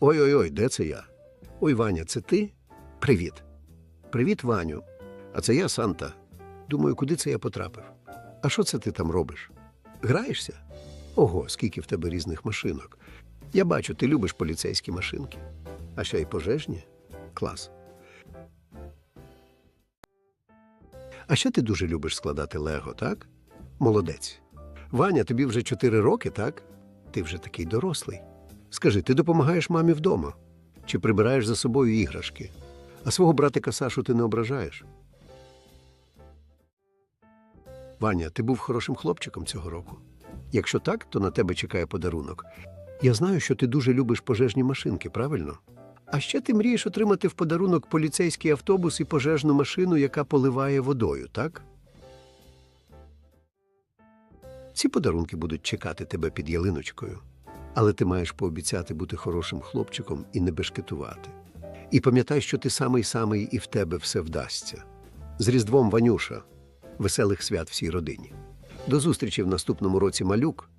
Ой-ой-ой, де це я? Ой, Ваня, це ти? Привіт. Привіт, Ваню. А це я, Санта. Думаю, куди це я потрапив? А що це ти там робиш? Граєшся? Ого, скільки в тебе різних машинок. Я бачу, ти любиш поліцейські машинки. А ще й пожежні? Клас. А ще ти дуже любиш складати Лего, так? Молодець. Ваня, тобі вже чотири роки, так? Ти вже такий дорослий. Скажи, ти допомагаєш мамі вдома? Чи прибираєш за собою іграшки? А свого братика Сашу ти не ображаєш? Ваня, ти був хорошим хлопчиком цього року. Якщо так, то на тебе чекає подарунок. Я знаю, що ти дуже любиш пожежні машинки, правильно? А ще ти мрієш отримати в подарунок поліцейський автобус і пожежну машину, яка поливає водою, так? Ці подарунки будуть чекати тебе під ялиночкою. Але ти маєш пообіцяти бути хорошим хлопчиком і не бешкетувати. І пам'ятай, що ти самий самий і в тебе все вдасться. З Різдвом Ванюша, веселих свят всій родині. До зустрічі в наступному році, малюк.